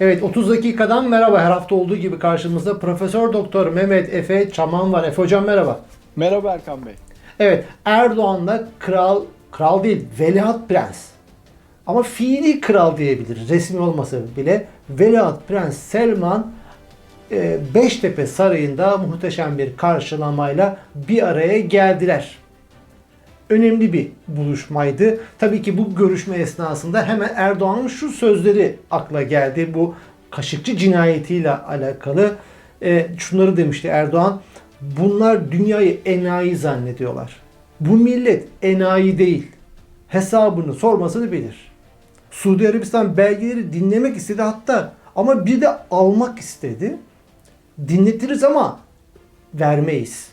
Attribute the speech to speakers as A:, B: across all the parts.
A: Evet 30 dakikadan merhaba. Her hafta olduğu gibi karşımızda Profesör Doktor Mehmet Efe Çaman var. Efe hocam merhaba.
B: Merhaba Erkan Bey.
A: Evet Erdoğan'la kral, kral değil veliaht prens. Ama fiili kral diyebiliriz resmi olmasa bile. Veliaht Prens Selman e, Beştepe Sarayı'nda muhteşem bir karşılamayla bir araya geldiler. Önemli bir buluşmaydı. Tabii ki bu görüşme esnasında hemen Erdoğan'ın şu sözleri akla geldi. Bu Kaşıkçı cinayetiyle alakalı e, şunları demişti Erdoğan. Bunlar dünyayı enayi zannediyorlar. Bu millet enayi değil. Hesabını sormasını bilir. Suudi Arabistan belgeleri dinlemek istedi hatta ama bir de almak istedi. Dinletiriz ama vermeyiz.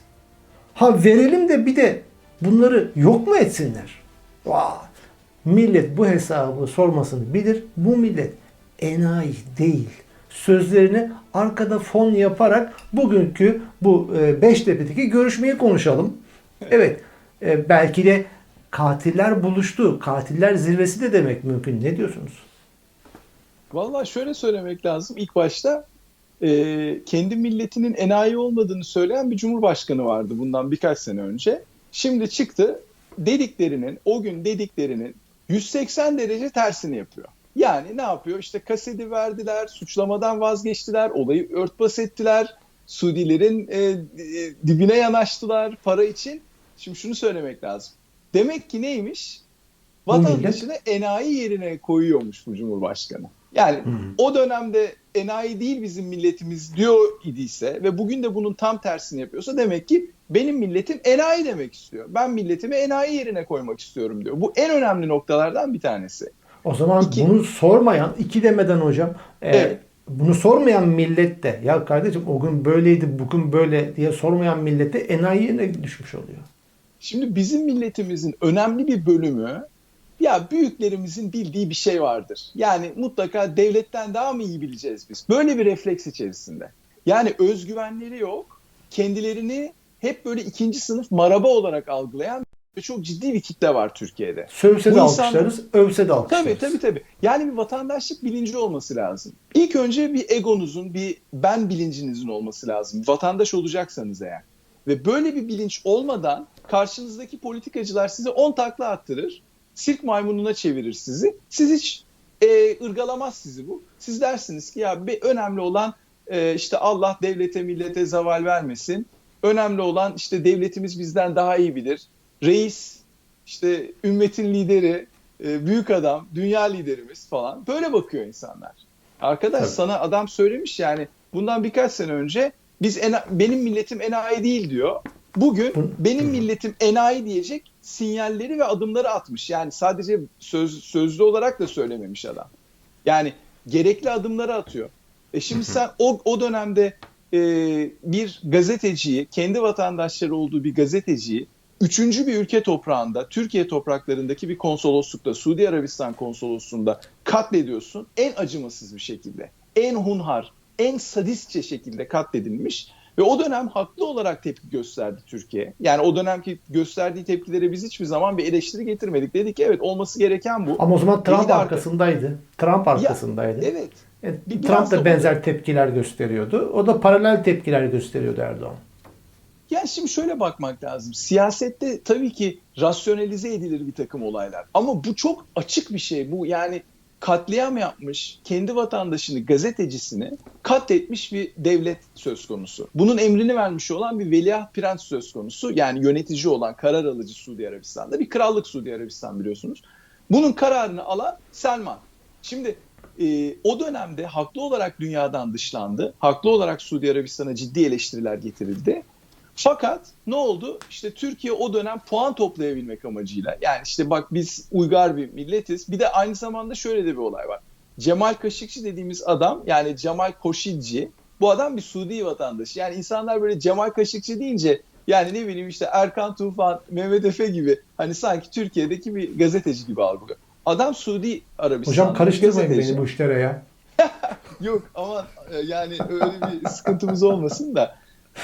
A: Ha verelim de bir de bunları yok mu etsinler? Vay. Millet bu hesabı sormasını bilir. Bu millet enayi değil. Sözlerini arkada fon yaparak bugünkü bu e, Beştepe'deki görüşmeyi konuşalım. Evet e, belki de katiller buluştu. Katiller zirvesi de demek mümkün. Ne diyorsunuz?
B: Vallahi şöyle söylemek lazım. İlk başta e, kendi milletinin enayi olmadığını söyleyen bir cumhurbaşkanı vardı bundan birkaç sene önce. Şimdi çıktı dediklerinin, o gün dediklerinin 180 derece tersini yapıyor. Yani ne yapıyor? İşte kaseti verdiler, suçlamadan vazgeçtiler, olayı örtbas ettiler. Suudilerin e, e, dibine yanaştılar para için. Şimdi şunu söylemek lazım. Demek ki neymiş? Vatandaşını enayi yerine koyuyormuş bu Cumhurbaşkanı. Yani
A: Hmm.
B: o dönemde enayi değil bizim milletimiz diyor idiyse ve bugün de bunun tam tersini yapıyorsa demek ki benim milletim enayi demek istiyor. Ben milletimi enayi yerine koymak istiyorum diyor. Bu en önemli noktalardan bir tanesi.
A: O zaman
B: İki.
A: bunu sormayan, iki demeden hocam, e,
B: Evet.
A: bunu sormayan millet de ya kardeşim o gün böyleydi, bugün böyle diye sormayan millete enayi yerine düşmüş oluyor.
B: Şimdi bizim milletimizin önemli bir bölümü ya büyüklerimizin bildiği bir şey vardır. Yani mutlaka devletten daha mı iyi bileceğiz biz? Böyle bir refleks içerisinde. Yani özgüvenleri yok. Kendilerini hep böyle ikinci sınıf maraba olarak algılayan ve çok ciddi bir kitle var Türkiye'de.
A: Sövse
B: Bu
A: de
B: insan-
A: alkışlarız, övse de alkışlarız.
B: Tabii tabii tabii. Yani bir vatandaşlık bilinci olması lazım. İlk önce bir egonuzun, bir ben bilincinizin olması lazım. Vatandaş olacaksanız eğer. Ve böyle bir bilinç olmadan karşınızdaki politikacılar size 10 takla attırır. Sirk maymununa çevirir sizi. Siz hiç e, ırgalamaz sizi bu. Siz dersiniz ki ya bir önemli olan e, işte Allah devlete millete zeval vermesin. Önemli olan işte devletimiz bizden daha iyi bilir. Reis, işte ümmetin lideri, e, büyük adam, dünya liderimiz falan. Böyle bakıyor insanlar. Arkadaş
A: Tabii.
B: sana adam söylemiş yani bundan birkaç sene önce biz ena- benim milletim enayi değil diyor. Bugün
A: Bu-
B: benim milletim enayi diyecek sinyalleri ve adımları atmış. Yani sadece söz, sözlü olarak da söylememiş adam. Yani gerekli adımları atıyor. E şimdi sen o, o dönemde e, bir gazeteciyi, kendi vatandaşları olduğu bir gazeteciyi üçüncü bir ülke toprağında, Türkiye topraklarındaki bir konsoloslukta, Suudi Arabistan konsolosluğunda katlediyorsun. En acımasız bir şekilde, en hunhar, en sadistçe şekilde katledilmiş. Ve o dönem haklı olarak tepki gösterdi Türkiye. Yani o dönemki gösterdiği tepkilere biz hiçbir zaman bir eleştiri getirmedik. Dedik ki evet olması gereken bu.
A: Ama o zaman Trump arkasındaydı. Trump arkasındaydı.
B: Evet.
A: Evet,
B: Bir-
A: Trump
B: biraz
A: da
B: da
A: benzer tepkiler gösteriyordu. O da paralel tepkiler gösteriyordu Erdoğan.
B: Yani şimdi şöyle bakmak lazım. Siyasette tabii ki rasyonelize edilir bir takım olaylar. Ama bu çok açık bir şey. Bu yani katliam yapmış, kendi vatandaşını, gazetecisini katletmiş bir devlet söz konusu. Bunun emrini vermiş olan bir veliaht prens söz konusu. Yani yönetici olan, karar alıcı Suudi Arabistan'da bir krallık Suudi Arabistan biliyorsunuz. Bunun kararını alan Selman. Şimdi e, o dönemde haklı olarak dünyadan dışlandı. Haklı olarak Suudi Arabistan'a ciddi eleştiriler getirildi. Fakat ne oldu? İşte Türkiye o dönem puan toplayabilmek amacıyla. Yani işte bak biz uygar bir milletiz. Bir de aynı zamanda şöyle de bir olay var. Cemal Kaşıkçı dediğimiz adam yani Cemal Koşilci bu adam bir Suudi vatandaşı. Yani insanlar böyle Cemal Kaşıkçı deyince yani ne bileyim işte Erkan Tufan, Mehmet Efe gibi hani sanki Türkiye'deki bir gazeteci gibi algılıyor. Adam Suudi Arabistan'da
A: Hocam karıştırmayın beni bu işlere ya.
B: Yok ama e, yani öyle bir sıkıntımız olmasın da.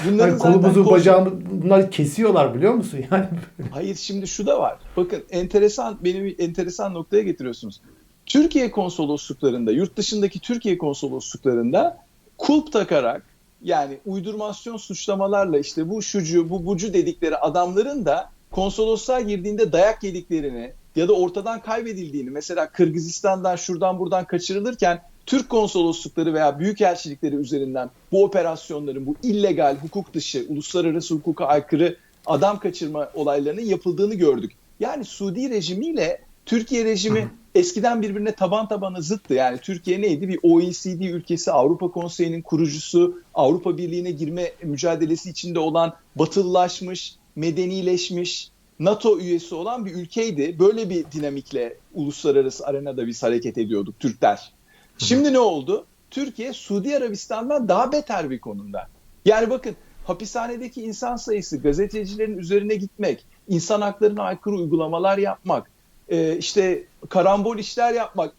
B: Bunların zaten
A: kolumuzu
B: kos-
A: bacağımı bunlar kesiyorlar biliyor musun? Yani
B: Hayır şimdi şu da var. Bakın enteresan beni enteresan noktaya getiriyorsunuz. Türkiye konsolosluklarında, yurt dışındaki Türkiye konsolosluklarında kulp takarak yani uydurmasyon suçlamalarla işte bu şucu, bu bucu dedikleri adamların da konsolosluğa girdiğinde dayak yediklerini ya da ortadan kaybedildiğini mesela Kırgızistan'dan şuradan buradan kaçırılırken Türk konsoloslukları veya büyükelçilikleri üzerinden bu operasyonların bu illegal, hukuk dışı, uluslararası hukuka aykırı adam kaçırma olaylarının yapıldığını gördük. Yani Suudi rejimiyle Türkiye rejimi eskiden birbirine taban tabana zıttı. Yani Türkiye neydi? Bir OECD ülkesi, Avrupa Konseyi'nin kurucusu, Avrupa Birliği'ne girme mücadelesi içinde olan batılılaşmış, medenileşmiş, NATO üyesi olan bir ülkeydi. Böyle bir dinamikle uluslararası arenada biz hareket ediyorduk Türkler. Şimdi ne oldu? Türkiye Suudi Arabistan'dan daha beter bir konumda. Yani bakın hapishanedeki insan sayısı, gazetecilerin üzerine gitmek, insan haklarına aykırı uygulamalar yapmak, e, işte karambol işler yapmak.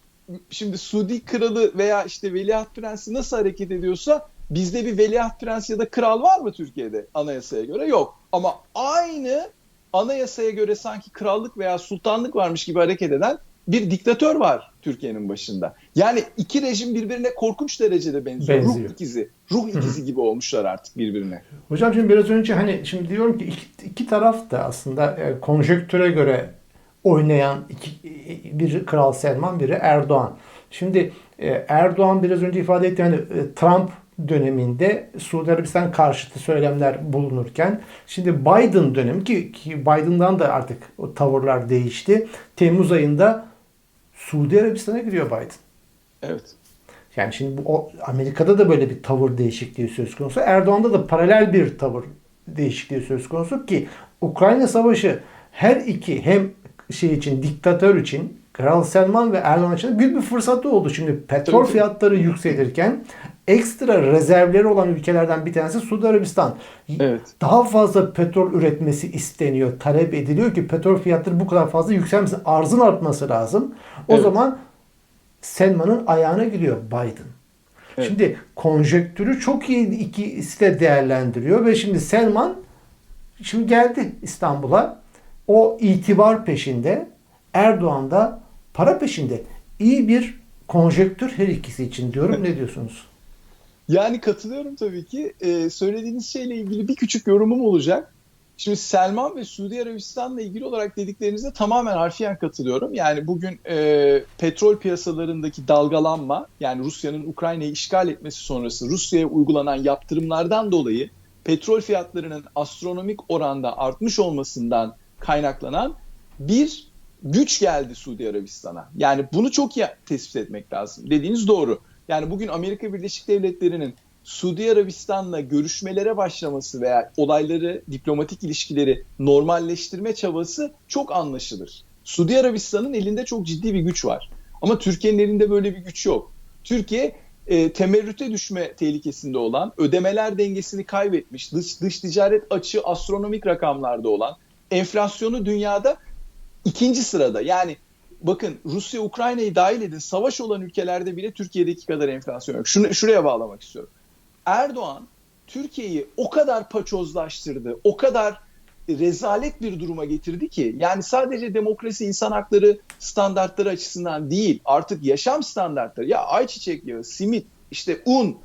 B: Şimdi Suudi kralı veya işte veliaht prensi nasıl hareket ediyorsa bizde bir veliaht prens ya da kral var mı Türkiye'de anayasaya göre? Yok. Ama aynı anayasaya göre sanki krallık veya sultanlık varmış gibi hareket eden bir diktatör var Türkiye'nin başında. Yani iki rejim birbirine korkunç derecede benziyor.
A: Benziyor.
B: Ruh ikizi, ruh ikizi gibi olmuşlar artık birbirine.
A: Hocam şimdi biraz önce hani şimdi diyorum ki iki, iki taraf da aslında e, konjonktüre göre oynayan iki, biri Kral Selman biri Erdoğan. Şimdi e, Erdoğan biraz önce ifade etti hani e, Trump döneminde Suudi Arabistan karşıtı söylemler bulunurken şimdi Biden dönemi ki, ki Biden'dan da artık o tavırlar değişti. Temmuz ayında Suudi Arabistan'a gidiyor Biden.
B: Evet.
A: Yani şimdi bu o, Amerika'da da böyle bir tavır değişikliği söz konusu. Erdoğan'da da paralel bir tavır değişikliği söz konusu ki Ukrayna Savaşı her iki hem şey için diktatör için Kral Selman ve Erdoğan için büyük bir fırsatı oldu. Şimdi petrol fiyatları yükselirken ekstra rezervleri olan ülkelerden bir tanesi Suudi Arabistan.
B: Evet.
A: Daha fazla petrol üretmesi isteniyor, talep ediliyor ki petrol fiyatları bu kadar fazla yükselmesin. Arzın artması lazım. O
B: Evet.
A: zaman Selman'ın ayağına gidiyor Biden.
B: Evet.
A: Şimdi konjektürü çok iyi ikisi de değerlendiriyor ve şimdi Selman şimdi geldi İstanbul'a. O itibar peşinde, Erdoğan da para peşinde. İyi bir konjektür her ikisi için diyorum. Ne diyorsunuz?
B: Yani katılıyorum tabii ki. Ee, söylediğiniz şeyle ilgili bir küçük yorumum olacak. Şimdi Selman ve Suudi Arabistan'la ilgili olarak dediklerinize tamamen harfiyen katılıyorum. Yani bugün e, petrol piyasalarındaki dalgalanma, yani Rusya'nın Ukrayna'yı işgal etmesi sonrası Rusya'ya uygulanan yaptırımlardan dolayı petrol fiyatlarının astronomik oranda artmış olmasından kaynaklanan bir güç geldi Suudi Arabistan'a. Yani bunu çok iyi tespit etmek lazım. Dediğiniz doğru. Yani bugün Amerika Birleşik Devletleri'nin Suudi Arabistan'la görüşmelere başlaması veya olayları, diplomatik ilişkileri normalleştirme çabası çok anlaşılır. Suudi Arabistan'ın elinde çok ciddi bir güç var. Ama Türkiye'nin elinde böyle bir güç yok. Türkiye e, temerrüte düşme tehlikesinde olan, ödemeler dengesini kaybetmiş, dış, dış ticaret açığı astronomik rakamlarda olan, enflasyonu dünyada ikinci sırada. Yani bakın Rusya Ukrayna'yı dahil edin savaş olan ülkelerde bile Türkiye'deki kadar enflasyon yok. Şunu, şuraya bağlamak istiyorum. Erdoğan Türkiye'yi o kadar paçozlaştırdı, o kadar rezalet bir duruma getirdi ki yani sadece demokrasi insan hakları standartları açısından değil artık yaşam standartları ya ayçiçek yağı, simit, işte un,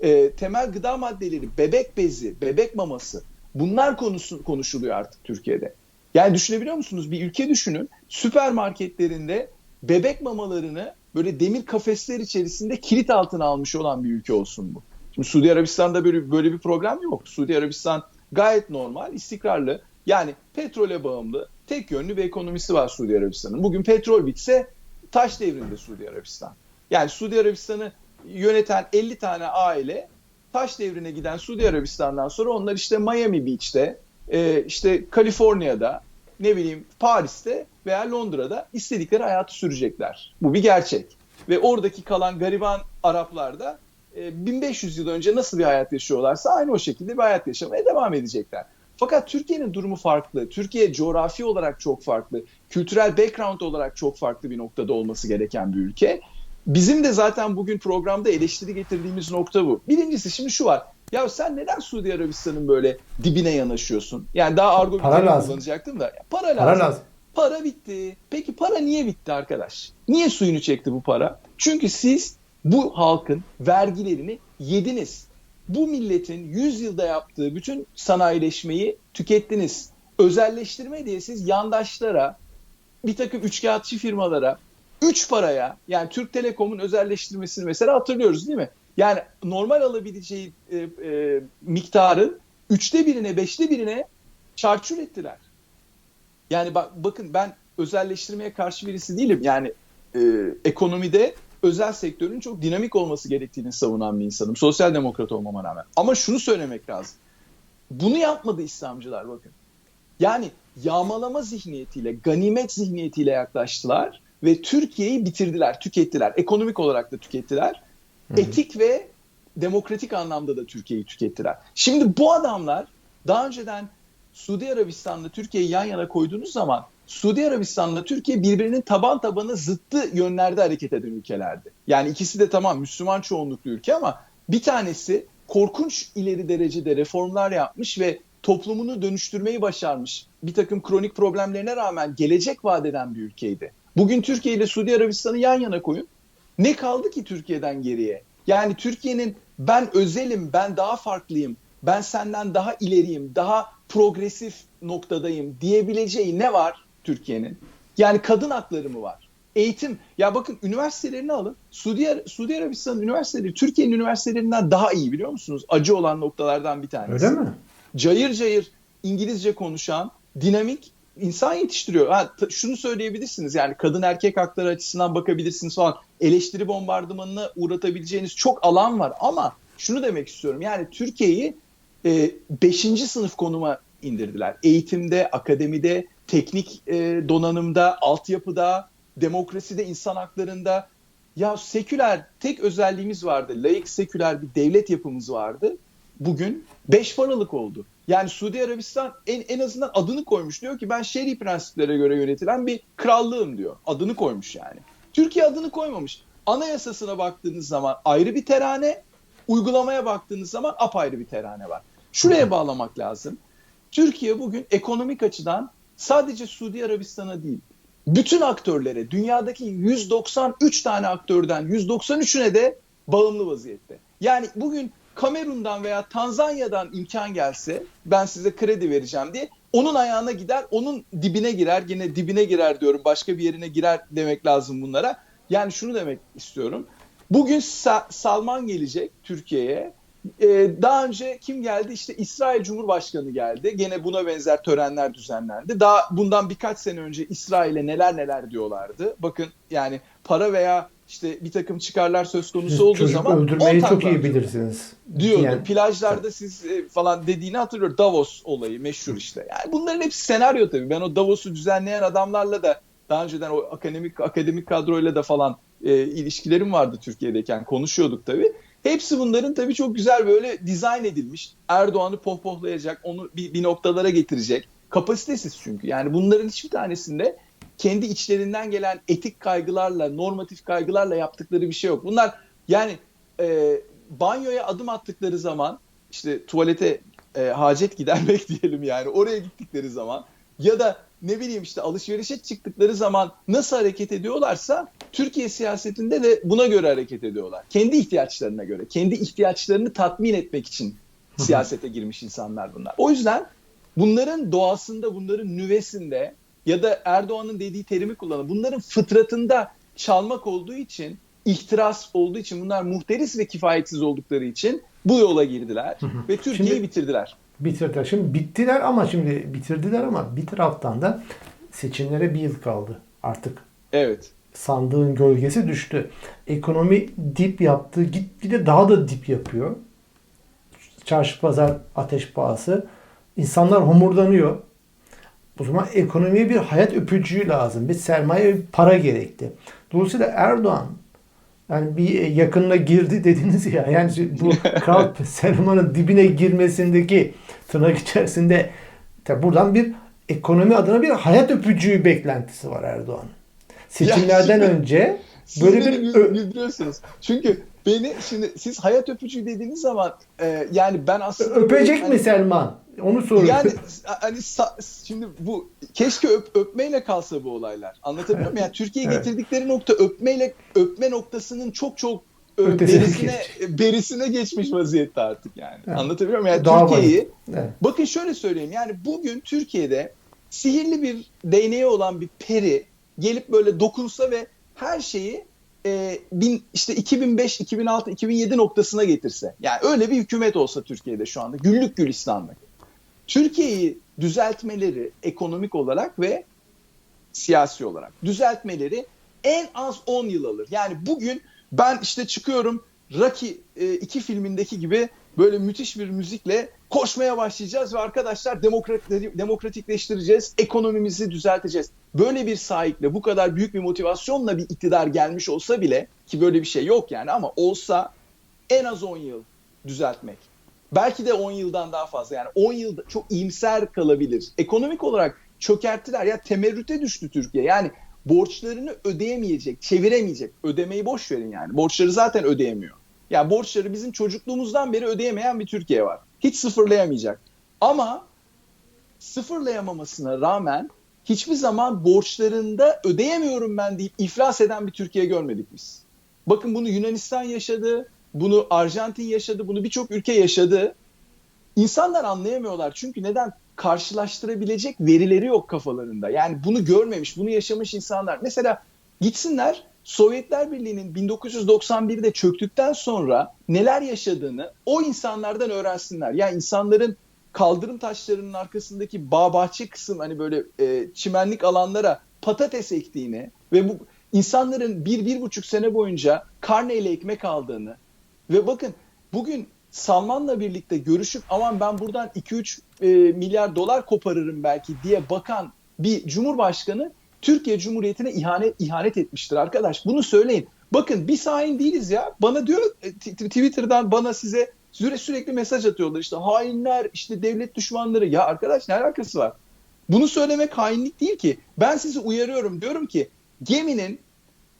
B: e, temel gıda maddeleri, bebek bezi, bebek maması bunlar konusu konuşuluyor artık Türkiye'de. Yani düşünebiliyor musunuz? Bir ülke düşünün. Süpermarketlerinde bebek mamalarını böyle demir kafesler içerisinde kilit altına almış olan bir ülke olsun bu. Şimdi Suudi Arabistan'da böyle böyle bir problem yok. Suudi Arabistan gayet normal, istikrarlı. Yani petrole bağımlı, tek yönlü bir ekonomisi var Suudi Arabistan'ın. Bugün petrol bitse taş devrinde Suudi Arabistan. Yani Suudi Arabistan'ı yöneten 50 tane aile taş devrine giden Suudi Arabistan'dan sonra onlar işte Miami Beach'te, e, işte Kaliforniya'da, ne bileyim Paris'te veya Londra'da istedikleri hayatı sürecekler. Bu bir gerçek. Ve oradaki kalan gariban Araplar da e, 1500 yıl önce nasıl bir hayat yaşıyorlarsa aynı o şekilde bir hayat yaşamaya devam edecekler. Fakat Türkiye'nin durumu farklı. Türkiye coğrafi olarak çok farklı. Kültürel background olarak çok farklı bir noktada olması gereken bir ülke. Bizim de zaten bugün programda eleştiri getirdiğimiz nokta bu. Birincisi şimdi şu var. Ya sen neden Suudi Arabistan'ın böyle dibine yanaşıyorsun? Yani daha argo bir
A: Para lazım.
B: kullanacaktım da. Ya para lazım.
A: Para lazım.
B: Para bitti. Peki para niye bitti arkadaş? Niye suyunu çekti bu para? Çünkü siz bu halkın vergilerini yediniz. Bu milletin 100 yılda yaptığı bütün sanayileşmeyi tükettiniz. Özelleştirme diye siz yandaşlara, bir takım üçkağıtçı firmalara, üç paraya yani Türk Telekom'un özelleştirmesini mesela hatırlıyoruz değil mi? Yani normal alabileceği e, e, miktarın üçte birine, beşte birine çarçur ettiler. Yani bak bakın ben özelleştirmeye karşı birisi değilim. Yani e, ekonomide özel sektörün çok dinamik olması gerektiğini savunan bir insanım. Sosyal demokrat olmama rağmen. Ama şunu söylemek lazım. Bunu yapmadı İslamcılar bakın. Yani yağmalama zihniyetiyle, ganimet zihniyetiyle yaklaştılar ve Türkiye'yi bitirdiler, tükettiler. Ekonomik olarak da tükettiler. Etik ve demokratik anlamda da Türkiye'yi tükettiler. Şimdi bu adamlar daha önceden Suudi Arabistan'la Türkiye'yi yan yana koyduğunuz zaman Suudi Arabistan'la Türkiye birbirinin taban tabana zıttı yönlerde hareket eden ülkelerdi. Yani ikisi de tamam Müslüman çoğunluklu ülke ama bir tanesi korkunç ileri derecede reformlar yapmış ve toplumunu dönüştürmeyi başarmış. Bir takım kronik problemlerine rağmen gelecek vadeden bir ülkeydi. Bugün Türkiye ile Suudi Arabistan'ı yan yana koyun. Ne kaldı ki Türkiye'den geriye? Yani Türkiye'nin ben özelim, ben daha farklıyım, ben senden daha ileriyim, daha progresif noktadayım diyebileceği ne var Türkiye'nin? Yani kadın hakları mı var? Eğitim. Ya bakın üniversitelerini alın. Suudi, Suudi Arabistan'ın üniversiteleri Türkiye'nin üniversitelerinden daha iyi biliyor musunuz? Acı olan noktalardan bir tanesi.
A: Öyle mi?
B: Cayır cayır İngilizce konuşan, dinamik insan yetiştiriyor. Ha, şunu söyleyebilirsiniz yani kadın erkek hakları açısından bakabilirsiniz falan. Eleştiri bombardımanına uğratabileceğiniz çok alan var ama şunu demek istiyorum. Yani Türkiye'yi 5. E, sınıf konuma indirdiler. Eğitimde, akademide, teknik e, donanımda, altyapıda, demokraside, insan haklarında. Ya seküler tek özelliğimiz vardı. Laik seküler bir devlet yapımız vardı. Bugün beş paralık oldu. Yani Suudi Arabistan en, en azından adını koymuş. Diyor ki ben şer'i prensiplere göre yönetilen bir krallığım diyor. Adını koymuş yani. Türkiye adını koymamış. Anayasasına baktığınız zaman ayrı bir terane, uygulamaya baktığınız zaman apayrı bir terane var. Şuraya bağlamak lazım. Türkiye bugün ekonomik açıdan sadece Suudi Arabistan'a değil, bütün aktörlere, dünyadaki 193 tane aktörden 193'üne de bağımlı vaziyette. Yani bugün Kamerun'dan veya Tanzanya'dan imkan gelse ben size kredi vereceğim diye onun ayağına gider, onun dibine girer, yine dibine girer diyorum, başka bir yerine girer demek lazım bunlara. Yani şunu demek istiyorum. Bugün Sa- Salman gelecek Türkiye'ye ee, daha önce kim geldi? İşte İsrail Cumhurbaşkanı geldi. Gene buna benzer törenler düzenlendi. Daha bundan birkaç sene önce İsrail'e neler neler diyorlardı. Bakın yani para veya işte bir takım çıkarlar söz konusu olduğu
A: Çocuk
B: zaman
A: öldürmeyi çok iyi bilirsiniz.
B: Diyordu. Yani, Plajlarda siz e, falan dediğini hatırlıyorum. Davos olayı meşhur işte. Yani bunların hepsi senaryo tabii. Ben o Davos'u düzenleyen adamlarla da daha önceden o akademik akademik kadroyla da falan e, ilişkilerim vardı Türkiye'deyken konuşuyorduk tabii. Hepsi bunların tabii çok güzel böyle dizayn edilmiş. Erdoğan'ı pohpohlayacak, onu bir, bir noktalara getirecek. Kapasitesiz çünkü. Yani bunların hiçbir tanesinde kendi içlerinden gelen etik kaygılarla, normatif kaygılarla yaptıkları bir şey yok. Bunlar yani e, banyoya adım attıkları zaman işte tuvalete e, hacet gidermek diyelim yani oraya gittikleri zaman ya da ne bileyim işte alışverişe çıktıkları zaman nasıl hareket ediyorlarsa Türkiye siyasetinde de buna göre hareket ediyorlar. Kendi ihtiyaçlarına göre, kendi ihtiyaçlarını tatmin etmek için siyasete girmiş insanlar bunlar. O yüzden bunların doğasında, bunların nüvesinde ya da Erdoğan'ın dediği terimi kullanın. Bunların fıtratında çalmak olduğu için, ihtiras olduğu için bunlar muhteris ve kifayetsiz oldukları için bu yola girdiler ve Türkiye'yi bitirdiler
A: bitirdiler. Şimdi bittiler ama şimdi bitirdiler ama bir taraftan da seçimlere bir yıl kaldı artık.
B: Evet.
A: Sandığın gölgesi düştü. Ekonomi dip yaptı. Gitgide daha da dip yapıyor. Çarşı pazar ateş pahası. İnsanlar homurdanıyor. O zaman ekonomiye bir hayat öpücüğü lazım. Bir sermaye, bir para gerekti. Dolayısıyla Erdoğan yani bir yakınına girdi dediniz ya. Yani bu Kral Selman'ın dibine girmesindeki tırnak içerisinde tabi buradan bir ekonomi adına bir hayat öpücüğü beklentisi var Erdoğan. Seçimlerden ya, önce böyle bir
B: güldürüyorsunuz. Çünkü beni şimdi siz hayat öpücüğü dediğiniz zaman e, yani ben aslında
A: öpecek mi hani, Selman? Onu soruyorum.
B: Yani hani şimdi bu keşke öp, öpmeyle kalsa bu olaylar. Anlatabiliyor muyum? Yani Türkiye'ye
A: Evet.
B: getirdikleri nokta öpmeyle öpme noktasının çok çok e,
A: Ötesine
B: berisine berisine geçmiş vaziyette artık yani.
A: Evet.
B: Anlatabiliyor muyum? Yani Türkiye'yi
A: Evet.
B: bakın şöyle söyleyeyim. Yani bugün Türkiye'de sihirli bir değneği olan bir peri gelip böyle dokunsa ve her şeyi e, bin, işte 2005, 2006, 2007 noktasına getirse. Yani öyle bir hükümet olsa Türkiye'de şu anda güllük gülistanlık. Türkiye'yi düzeltmeleri ekonomik olarak ve siyasi olarak düzeltmeleri en az 10 yıl alır. Yani bugün ben işte çıkıyorum Rocky 2 filmindeki gibi böyle müthiş bir müzikle koşmaya başlayacağız ve arkadaşlar demokrat, demokratikleştireceğiz, ekonomimizi düzelteceğiz. Böyle bir sahiple, bu kadar büyük bir motivasyonla bir iktidar gelmiş olsa bile ki böyle bir şey yok yani ama olsa en az 10 yıl düzeltmek. Belki de 10 yıldan daha fazla yani 10 yıl çok iyimser kalabilir. Ekonomik olarak çökerttiler ya temerrüte düştü Türkiye. Yani borçlarını ödeyemeyecek, çeviremeyecek. Ödemeyi boş verin yani. Borçları zaten ödeyemiyor. Ya borçları bizim çocukluğumuzdan beri ödeyemeyen bir Türkiye var. Hiç sıfırlayamayacak. Ama sıfırlayamamasına rağmen hiçbir zaman borçlarında ödeyemiyorum ben deyip iflas eden bir Türkiye görmedik biz. Bakın bunu Yunanistan yaşadı, bunu Arjantin yaşadı, bunu birçok ülke yaşadı. İnsanlar anlayamıyorlar çünkü neden? Karşılaştırabilecek verileri yok kafalarında. Yani bunu görmemiş, bunu yaşamış insanlar. Mesela gitsinler Sovyetler Birliği'nin 1991'de çöktükten sonra neler yaşadığını o insanlardan öğrensinler. Yani insanların kaldırım taşlarının arkasındaki bağ bahçe kısım hani böyle e, çimenlik alanlara patates ektiğini ve bu insanların bir, bir buçuk sene boyunca karneyle ekmek aldığını ve bakın bugün Salman'la birlikte görüşüp aman ben buradan 2-3 e, milyar dolar koparırım belki diye bakan bir cumhurbaşkanı Türkiye Cumhuriyeti'ne ihanet ihanet etmiştir arkadaş. Bunu söyleyin. Bakın biz hain değiliz ya. Bana diyor e, Twitter'dan bana size süre sürekli mesaj atıyorlar işte hainler işte devlet düşmanları ya arkadaş ne alakası var? Bunu söylemek hainlik değil ki. Ben sizi uyarıyorum diyorum ki geminin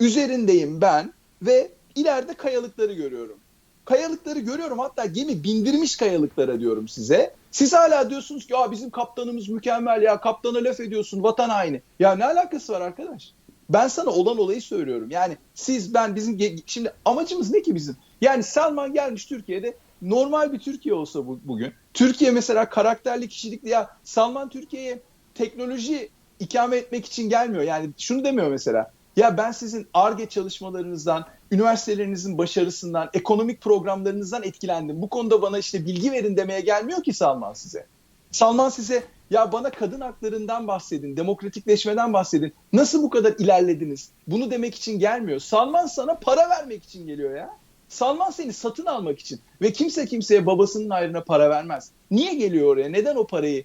B: üzerindeyim ben ve ileride kayalıkları görüyorum. Kayalıkları görüyorum hatta gemi bindirmiş kayalıklara diyorum size. Siz hala diyorsunuz ki ya bizim kaptanımız mükemmel ya kaptana laf ediyorsun vatan haini. Ya ne alakası var arkadaş? Ben sana olan olayı söylüyorum. Yani siz ben bizim şimdi amacımız ne ki bizim? Yani Salman gelmiş Türkiye'de normal bir Türkiye olsa bu, bugün. Türkiye mesela karakterli kişilikli ya Salman Türkiye'ye teknoloji ikame etmek için gelmiyor. Yani şunu demiyor mesela. Ya ben sizin ARGE çalışmalarınızdan, üniversitelerinizin başarısından, ekonomik programlarınızdan etkilendim. Bu konuda bana işte bilgi verin demeye gelmiyor ki Salman size. Salman size ya bana kadın haklarından bahsedin, demokratikleşmeden bahsedin. Nasıl bu kadar ilerlediniz? Bunu demek için gelmiyor. Salman sana para vermek için geliyor ya. Salman seni satın almak için ve kimse kimseye babasının ayrına para vermez. Niye geliyor oraya? Neden o parayı?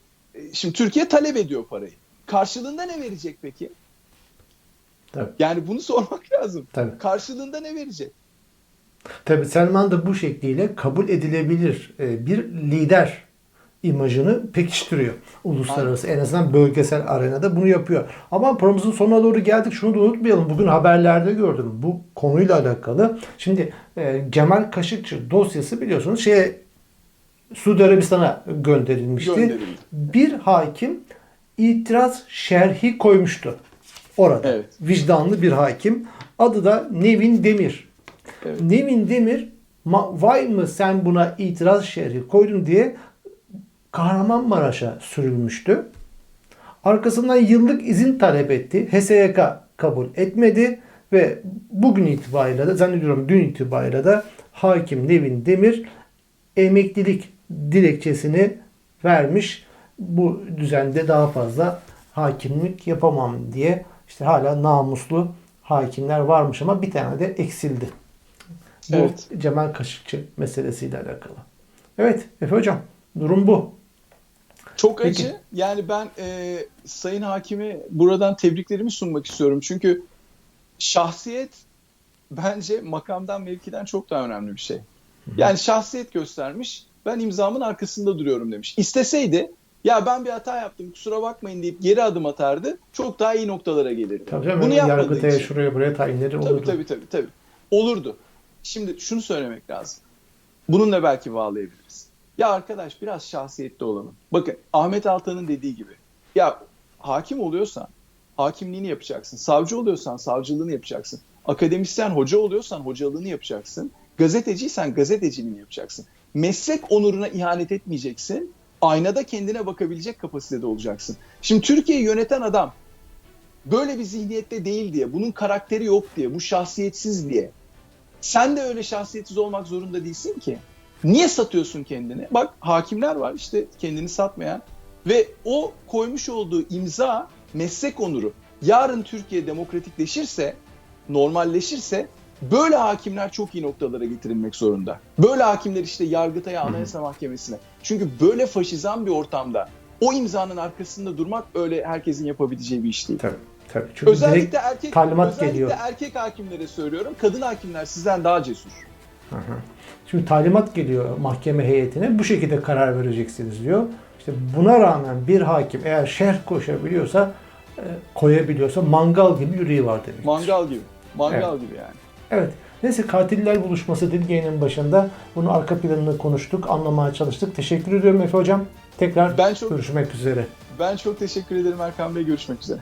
B: Şimdi Türkiye talep ediyor parayı. Karşılığında ne verecek peki?
A: Tabii.
B: Yani bunu sormak lazım.
A: Tabii.
B: Karşılığında ne verecek?
A: Tabii Selman da bu şekliyle kabul edilebilir e, bir lider imajını pekiştiriyor. Uluslararası en azından bölgesel arenada bunu yapıyor. Ama programımızın sonuna doğru geldik. Şunu da unutmayalım. Bugün haberlerde gördüm bu konuyla alakalı. Şimdi e, Cemal Kaşıkçı dosyası biliyorsunuz şeye Suudi Arabistan'a gönderilmişti.
B: Gönderildi.
A: Bir hakim itiraz şerhi koymuştu orada.
B: Evet.
A: Vicdanlı bir hakim. Adı da Nevin Demir.
B: Evet.
A: Nevin Demir "Ma- vay mı sen buna itiraz şerhi koydun diye Kahramanmaraş'a sürülmüştü. Arkasından yıllık izin talep etti. HSYK kabul etmedi ve bugün itibariyle de zannediyorum dün itibariyle de hakim Nevin Demir emeklilik dilekçesini vermiş. Bu düzende daha fazla hakimlik yapamam diye işte hala namuslu hakimler varmış ama bir tane de eksildi. Bu
B: Evet.
A: Cemal Kaşıkçı meselesiyle alakalı. Evet Efe Hocam durum bu.
B: Çok
A: Peki.
B: acı. Yani ben e, Sayın Hakim'e buradan tebriklerimi sunmak istiyorum. Çünkü şahsiyet bence makamdan mevkiden çok daha önemli bir şey. Yani şahsiyet göstermiş. Ben imzamın arkasında duruyorum demiş. İsteseydi ya ben bir hata yaptım kusura bakmayın deyip geri adım atardı. Çok daha iyi noktalara gelirdi.
A: Tabii canım,
B: Bunu yapmadığı
A: Yargıtay'a
B: için.
A: şuraya buraya tayinleri
B: Tabii
A: olurdu.
B: tabii tabii tabii. Olurdu. Şimdi şunu söylemek lazım. Bununla belki bağlayabiliriz. Ya arkadaş biraz şahsiyetli olalım. Bakın Ahmet Altan'ın dediği gibi. Ya hakim oluyorsan hakimliğini yapacaksın. Savcı oluyorsan savcılığını yapacaksın. Akademisyen hoca oluyorsan hocalığını yapacaksın. Gazeteciysen gazeteciliğini yapacaksın. Meslek onuruna ihanet etmeyeceksin. Aynada kendine bakabilecek kapasitede olacaksın. Şimdi Türkiye'yi yöneten adam böyle bir zihniyette değil diye, bunun karakteri yok diye, bu şahsiyetsiz diye. Sen de öyle şahsiyetsiz olmak zorunda değilsin ki. Niye satıyorsun kendini? Bak hakimler var işte kendini satmayan ve o koymuş olduğu imza meslek onuru. Yarın Türkiye demokratikleşirse, normalleşirse böyle hakimler çok iyi noktalara getirilmek zorunda. Böyle hakimler işte Yargıtay'a, Anayasa Mahkemesi'ne. Çünkü böyle faşizan bir ortamda o imzanın arkasında durmak öyle herkesin yapabileceği bir iş değil.
A: Tabii. Tabii. Çünkü
B: Özellikle erkek özellikle
A: geliyor.
B: erkek hakimlere söylüyorum. Kadın hakimler sizden daha cesur.
A: Hı hı. Şimdi talimat geliyor mahkeme heyetine. Bu şekilde karar vereceksiniz diyor. İşte buna rağmen bir hakim eğer şerh koşabiliyorsa, e, koyabiliyorsa mangal gibi yüreği var demek.
B: Mangal gibi. Mangal gibi yani.
A: Evet. Neyse katiller buluşması dedik yayının başında. Bunu arka planını konuştuk, anlamaya çalıştık. Teşekkür ediyorum Efe Hocam. Tekrar
B: Ben çok
A: görüşmek üzere.
B: ben çok teşekkür ederim Erkan Bey. Görüşmek üzere.